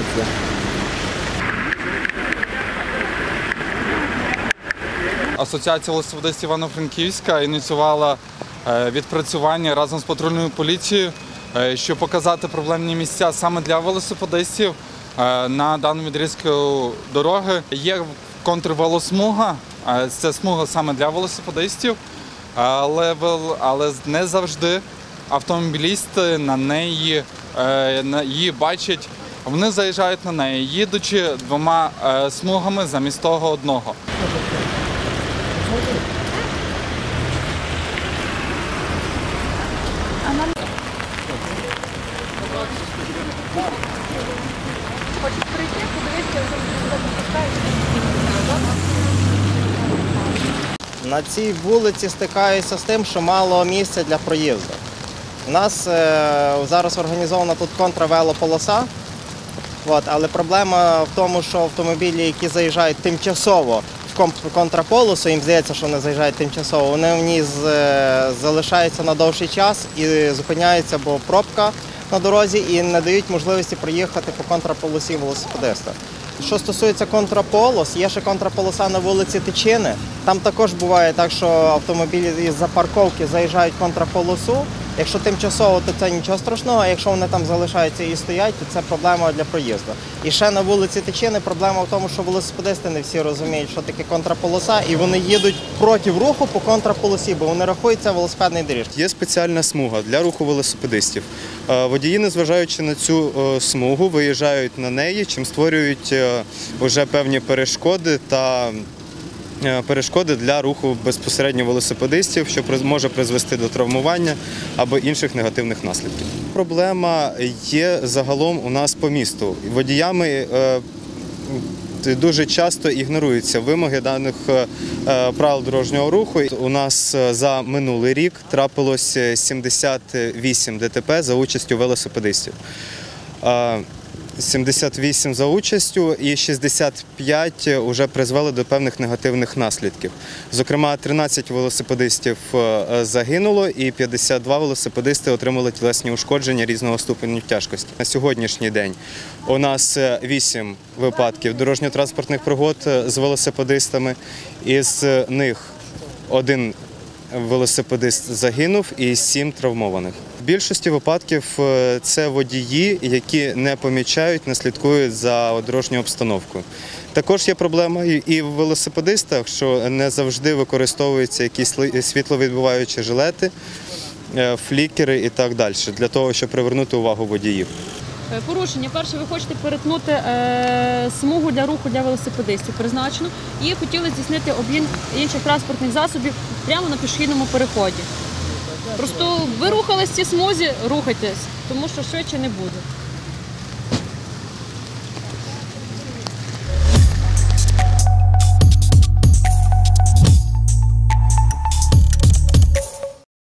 полиция. Асоціація велосипедистів Івано-Франківська ініціювала е, відпрацювання разом з патрульною поліцією, е, щоб показати проблемні місця саме для велосипедистів е, на даному відрізку дороги. Є контрвелосмуга, це смуга саме для велосипедистів, але, але не завжди автомобілісти на неї її бачать. Вони заїжджають на неї, їдучи двома е, смугами замість того одного. На цій вулиці стикаюся з тим, що мало місця для проїзду. У нас е, зараз організована тут контравелополоса, от, але проблема в тому, що автомобілі, які заїжджають тимчасово в контраполосу, їм здається, що вони заїжджають тимчасово, вони в ній е, залишаються на довший час і зупиняються, бо пробка на дорозі і не дають можливості проїхати по контраполосі велосипедиста. Що стосується контраполос, є ще контраполоса на вулиці Тичини. Там також буває так, що автомобілі із-за парковки заїжджають контраполосу. Якщо тимчасово, то це нічого страшного, а якщо вони там залишаються і стоять, то це проблема для проїзду. І ще на вулиці Тичини проблема в тому, що велосипедисти не всі розуміють, що таке контраполоса, і вони їдуть проти руху по контраполосі, бо вони рахуються велосипедний доріжки. Є спеціальна смуга для руху велосипедистів. Е, Водії, незважаючи на цю е, смугу, виїжджають на неї, чим створюють е, вже певні перешкоди та перешкоди для руху безпосередньо велосипедистів, що може призвести до травмування або інших негативних наслідків. Проблема є загалом у нас по місту. Водіями е, дуже часто ігноруються вимоги даних е, е, правил дорожнього руху. У нас е, за минулий рік трапилось е, 78 ДТП за участю велосипедистів. Е, 78 за участю і 65 вже призвели до певних негативних наслідків. Зокрема, 13 велосипедистів е, загинуло і 52 велосипедисти отримали тілесні ушкодження різного ступеню тяжкості. На сьогоднішній день у нас 8 випадків дорожньо-транспортних пригод е, з велосипедистами. Із них один велосипедист загинув і сім травмованих. В більшості випадків е, це водії, які не помічають, не слідкують за дорожньою обстановкою. Також є проблема і в велосипедистах, що не завжди використовуються якісь світловідбиваючі жилети, е, флікери і так далі, для того, щоб привернути увагу водіїв. Е, Порушення. Перше, ви хочете перетнути е, смугу для руху для велосипедистів призначену і хотіли здійснити об'їзд інших транспортних засобів прямо на пішохідному переході. Просто ви рухались в цій смузі, рухайтесь, тому що швидше не буде.